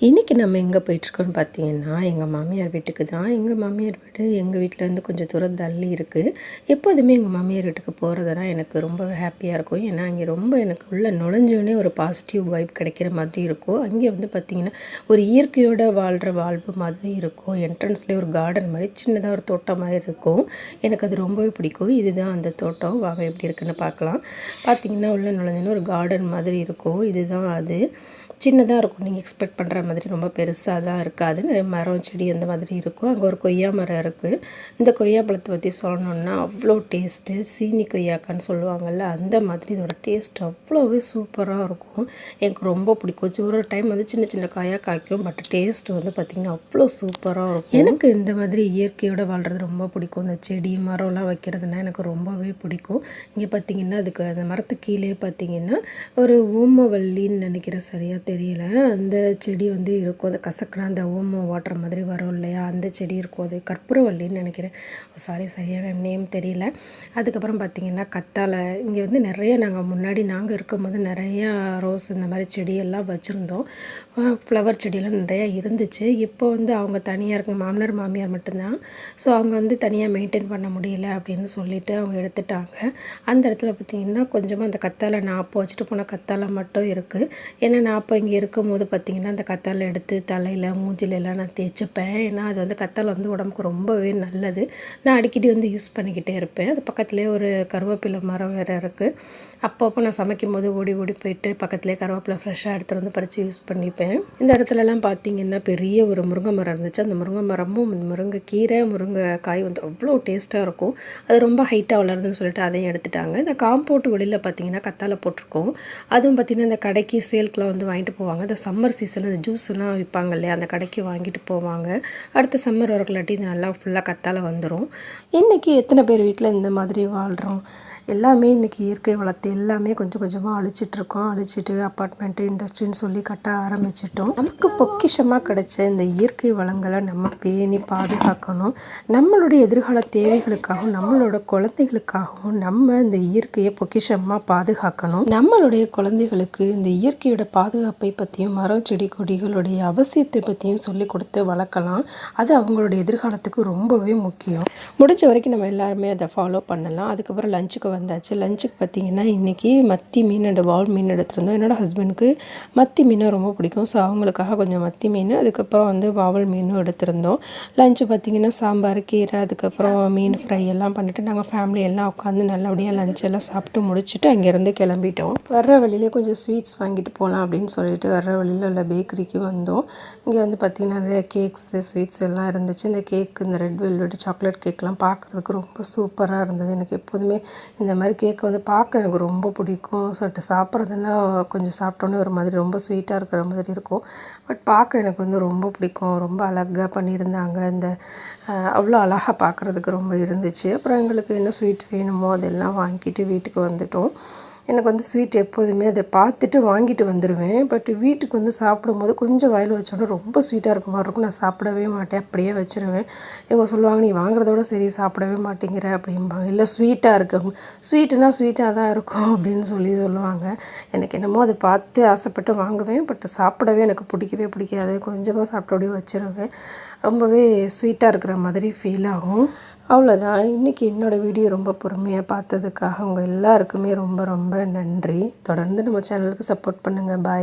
இன்றைக்கி நம்ம எங்கே போயிட்டுருக்கோன்னு பார்த்தீங்கன்னா எங்கள் மாமியார் வீட்டுக்கு தான். எங்கள் மாமியார் வீடு எங்கள் வீட்டிலேருந்து கொஞ்சம் தூரம் தள்ளி இருக்குது எப்போதுமே எங்கள் மாமியார் வீட்டுக்கு போகிறதுனா எனக்கு ரொம்ப ஹாப்பியாக இருக்கும். ஏன்னா அங்கே ரொம்ப எனக்கு உள்ளே நுழைஞ்சோடனே ஒரு பாசிட்டிவ் வைப் கிடைக்கிற மாதிரி இருக்கும். அங்கே வந்து பார்த்திங்கன்னா ஒரு இயற்கையோடு வாழ்கிற வாழ்வு மாதிரி இருக்கும். என்ட்ரன்ஸ்லேயே ஒரு கார்டன் மாதிரி சின்னதாக ஒரு தோட்டம் மாதிரி இருக்கும். எனக்கு அது ரொம்பவே பிடிக்கும். இதுதான் அந்த தோட்டம். வாங்க எப்படி இருக்குன்னு பார்க்கலாம். பார்த்திங்கன்னா உள்ளே நுழைஞ்சோன்னே ஒரு கார்டன் மாதிரி இருக்கும். இதுதான் அது. சின்னதாக இருக்கும். நீங்கள் எக்ஸ்பெக்ட் பண்ணுற மாதிரி ரொம்ப பெருசாக தான் இருக்காது மரம் செடி அந்த மாதிரி இருக்கும். அங்கே ஒரு கொய்யா மரம் இருக்குது இந்த கொய்யா பழத்தை பற்றி சொல்லணுன்னா அவ்வளோ டேஸ்ட்டு சீனி கொய்யாக்கான்னு சொல்லுவாங்கள்ல அந்த மாதிரி இதோட டேஸ்ட் அவ்வளோவே சூப்பராக இருக்கும். எனக்கு ரொம்ப பிடிக்கும். ஒரு டைம் வந்து சின்ன சின்ன காயாக காய்க்கும் பட் டேஸ்ட் வந்து பார்த்திங்கன்னா அவ்வளோ சூப்பராக இருக்கும். எனக்கு இந்த மாதிரி இயற்கையோடு வாழ்கிறது ரொம்ப பிடிக்கும். இந்த செடி மரம்லாம் வைக்கிறதுனா எனக்கு ரொம்பவே பிடிக்கும். இங்கே பார்த்திங்கன்னா அதுக்கு அந்த மரத்துக்கு கீழே பார்த்திங்கன்னா ஒரு ஊமவல்லின்னு நினைக்கிறேன் சரியாக தெரியல. அந்த செடி வந்து இருக்கும். அந்த கசக்குனா அந்த ஓமம் வாட்டுற மாதிரி வரும் இல்லையா? அந்த செடி இருக்கும். அது கற்பூரவல்லின்னு நினைக்கிறேன். சாரி சரியான நேம் தெரியல. அதுக்கப்புறம் பார்த்திங்கன்னா கத்தாழை. இங்கே வந்து நிறைய நாங்கள் முன்னாடி நாங்கள் இருக்கும்போது நிறையா ரோஸ் இந்த மாதிரி செடியெல்லாம் வச்சுருந்தோம். ஃப்ளவர் செடியெல்லாம் நிறையா இருந்துச்சு. இப்போ வந்து அவங்க தனியாக இருக்க மாமனார் மாமியார் மட்டும்தான். ஸோ அவங்க வந்து தனியாக மெயின்டைன் பண்ண முடியல அப்படின்னு சொல்லிட்டு அவங்க எடுத்துட்டாங்க. அந்த இடத்துல பார்த்திங்கன்னா கொஞ்சமாக அந்த கத்தாழை நாப்பு வச்சுட்டு போன கத்தாழை மட்டும் இருக்குது ஏன்னா நாப்பை இங்கே இருக்கும்போது பார்த்திங்கன்னா அந்த கத்தால் எடுத்து தலையில் மூஞ்சிலெல்லாம் நான் தேய்ச்சிப்பேன். ஏன்னா அது வந்து கத்தால் வந்து உடம்புக்கு ரொம்பவே நல்லது. நான் அடிக்கடி வந்து யூஸ் பண்ணிக்கிட்டே இருப்பேன். அது பக்கத்துலேயே ஒரு கருவேப்பிலை மரம் வேறு இருக்குது அப்பப்போ நான் சமைக்கும் போது ஓடி ஓடி போயிட்டு பக்கத்துலேயே கருவேப்பிலை ஃப்ரெஷ்ஷாக எடுத்துகிட்டு வந்து பறித்து யூஸ் பண்ணிப்பேன். இந்த இடத்துலலாம் பார்த்திங்கன்னா பெரிய ஒரு முருங்கை மரம் இருந்துச்சு. அந்த முருங்கை மரமும் முருங்கை கீரை முருங்கை காய் வந்து அவ்வளோ டேஸ்ட்டாக இருக்கும். அது ரொம்ப ஹைட்டாக வளருதுன்னு சொல்லிட்டு அதையும் எடுத்துட்டாங்க. இந்த காம்பவுண்ட் வெளியில் பார்த்திங்கன்னா கத்தால் போட்டிருக்கோம். அதுவும் பார்த்திங்கன்னா இந்த கடைக்கு சேல்க்கெலாம் வந்து வாங்கிட்டு போவாங்க. இந்த சம்மர் சீசனில் இந்த ஜூஸ்லாம் விற்பாங்க இல்லையா? அந்த கடைக்கு வாங்கிட்டு போவாங்க. அடுத்த சம்மர் வரக்குள்ளாட்டி இது நல்லா ஃபுல்லாக கத்தால் வந்துடும் இன்றைக்கி எத்தனை பேர் வீட்டில் இந்த மாதிரி வாழ்கிறோம் எல்லாமே இன்றைக்கி இயற்கை வளத்தை எல்லாமே கொஞ்சம் கொஞ்சமாக அழிச்சிட்ருக்கோம். அழிச்சிட்டு அப்பார்ட்மெண்ட்டு இண்டஸ்ட்ரின்னு சொல்லி கட்ட ஆரம்பிச்சிட்டோம். நமக்கு பொக்கிஷமாக கிடைச்ச இந்த இயற்கை வளங்களை நம்ம பேணி பாதுகாக்கணும். நம்மளுடைய எதிர்கால தேவைகளுக்காகவும் நம்மளோட குழந்தைகளுக்காகவும் நம்ம இந்த இயற்கையை பொக்கிஷமாக பாதுகாக்கணும். நம்மளுடைய குழந்தைகளுக்கு இந்த இயற்கையோட பாதுகாப்பை பற்றியும் மரம் செடி கொடிகளுடைய அவசியத்தை பற்றியும் சொல்லி கொடுத்து வளர்க்கலாம். அது அவங்களுடைய எதிர்காலத்துக்கு ரொம்பவே முக்கியம். முடிஞ்ச வரைக்கும் நம்ம எல்லாருமே அதை ஃபாலோ பண்ணலாம். அதுக்கப்புறம் லஞ்சுக்கு வந்தாச்சு. லஞ்சுக்கு பார்த்தீங்கன்னா இன்றைக்கி மத்தி மீன் அண்ட் வால் மீன் எடுத்துருந்தோம். என்னோடய ஹஸ்பண்டுக்கு மத்தி மீனை ரொம்ப பிடிக்கும். ஸோ அவங்களுக்காக கொஞ்சம் மத்தி மீன் அதுக்கப்புறம் வந்து வாவல் மீனும் எடுத்திருந்தோம். லஞ்சு பார்த்திங்கன்னா சாம்பார் கீரை அதுக்கப்புறம் மீன் ஃப்ரை எல்லாம் பண்ணிவிட்டு நாங்கள் ஃபேமிலி எல்லாம் உட்காந்து நல்லபடியாக லஞ்ச் எல்லாம் சாப்பிட்டு முடிச்சுட்டு அங்கேருந்து கிளம்பிட்டோம். வர்ற வழியிலே கொஞ்சம் ஸ்வீட்ஸ் வாங்கிட்டு போகலாம் அப்படின்னு சொல்லிட்டு வர்ற வழியில் உள்ள பேக்கரிக்கு வந்தோம். இங்கே வந்து பார்த்திங்கன்னா நிறைய கேக்ஸு ஸ்வீட்ஸ் எல்லாம் இருந்துச்சு. இந்த கேக் இந்த ரெட் வெல்வெட் சாக்லேட் கேக்லாம் பார்க்குறதுக்கு ரொம்ப சூப்பராக இருந்தது. எனக்கு எப்போதுமே இந்த மாதிரி கேக்கை வந்து பார்க்க எனக்கு ரொம்ப பிடிக்கும். சொல்லிட்டு சாப்பிட்றதுன்னா கொஞ்சம் சாப்பிட்டோன்னே ஒரு மாதிரி ரொம்ப ஸ்வீட்டாக இருக்கிற மாதிரி இருக்கும். பட் பார்க்க எனக்கு வந்து ரொம்ப பிடிக்கும். ரொம்ப அழகாக பண்ணியிருந்தாங்க. இந்த அவ்வளோ அழகாக பார்க்குறதுக்கு ரொம்ப இருந்துச்சு. அப்புறம் எங்களுக்கு என்ன ஸ்வீட் வேணுமோ அதெல்லாம் வாங்கிட்டு வீட்டுக்கு வந்துட்டோம். எனக்கு வந்து ஸ்வீட் எப்போதுமே அதை பார்த்துட்டு வாங்கிட்டு வந்துடுவேன் பட் வீட்டுக்கு வந்து சாப்பிடும்போது கொஞ்சம் வயல் வச்சோன்னா ரொம்ப ஸ்வீட்டாக இருக்க மாதிரி இருக்கும். நான் சாப்பிடவே மாட்டேன். அப்படியே வச்சுருவேன். இவங்க சொல்லுவாங்க நீ வாங்குறதோட சரி சாப்பிடவே மாட்டேங்கிற அப்படிம்பாங்க இல்லை ஸ்வீட்டாக இருக்கு. ஸ்வீட்டுனா ஸ்வீட்டாக தான் இருக்கும் அப்படின்னு சொல்லி சொல்லுவாங்க. எனக்கு என்னமோ அதை பார்த்து ஆசைப்பட்டு வாங்குவேன். பட் சாப்பிடவே எனக்கு பிடிக்கவே பிடிக்காது. கொஞ்சமாக சாப்பிட்டோடய வச்சுருவேன். ரொம்பவே ஸ்வீட்டாக இருக்கிற மாதிரி ஃபீல் ஆகும். அவ்வளோதான் இன்றைக்கி என்னோடய வீடியோ ரொம்ப பொறுமையாக பார்த்ததுக்காக உங்கள் எல்லாருக்குமே ரொம்ப ரொம்ப நன்றி. தொடர்ந்து நம்ம சேனலுக்கு சப்போர்ட் பண்ணுங்கள் பாய்